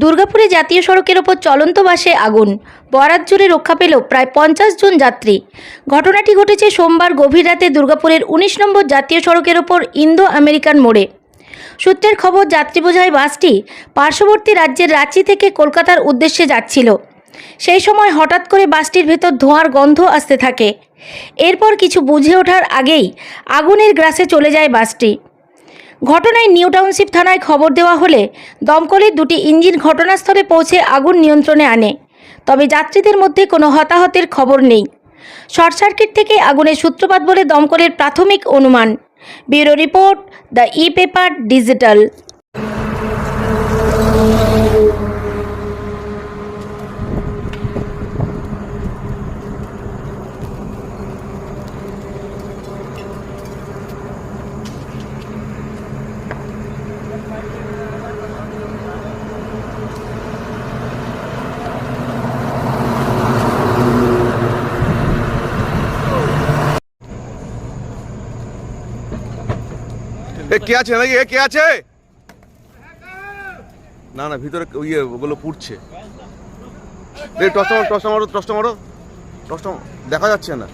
দুর্গাপুরে জাতীয় সড়কের ওপর চলন্ত বাসে আগুন। বরাত জুড়ে রক্ষা পেল প্রায় পঞ্চাশ জন যাত্রী। ঘটনাটি ঘটেছে সোমবার গভীর রাতে দুর্গাপুরের উনিশ নম্বর জাতীয় সড়কের ওপর ইন্দো আমেরিকান মোড়ে। সূত্রের খবর যাত্রী বোঝাই বাসটি পার্শ্ববর্তী রাজ্যের রাঁচি থেকে কলকাতার উদ্দেশ্যে যাচ্ছিল। সেই সময় হঠাৎ করে বাসটির ভেতর ধোঁয়ার গন্ধ আসতে থাকে। এরপর কিছু বুঝে ওঠার আগেই আগুনের গ্রাসে চলে যায় বাসটি। ঘটনায় নিউ টাউনশিপ থানায় খবর দেওয়া হলে দমকলের দুটি ইঞ্জিন ঘটনাস্থলে পৌঁছে আগুন নিয়ন্ত্রণে আনে। তবে যাত্রীদের মধ্যে কোনো হতাহতের খবর নেই। শর্ট সার্কিট থেকে আগুনের সূত্রপাত বলে দমকলের প্রাথমিক অনুমান। Bureau report, the e paper digital. এ কে আছে? নাকি এ কে আছে? না না, ভিতরে ইয়ে ওগুলো পুড়ছে। এই মারো, টসটা মারো টসটা মারো। টসটা, দেখা যাচ্ছে না।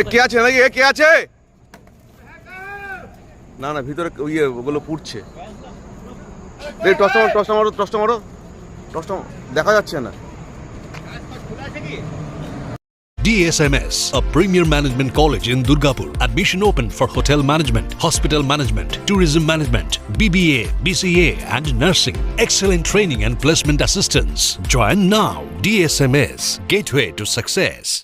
এ কে আছে নাকি এ কে আছে না না ভিতরে ইয়ে ওগুলো পুড়ছে এই টসটা মারো টসটা মারো টসটা মারো টসটা দেখা যাচ্ছে না DSMS, a premier management college in Durgapur. Admission open for hotel management, hospital management, tourism management, BBA, BCA, and nursing. Excellent training and placement assistance. Join now. DSMS, gateway to success.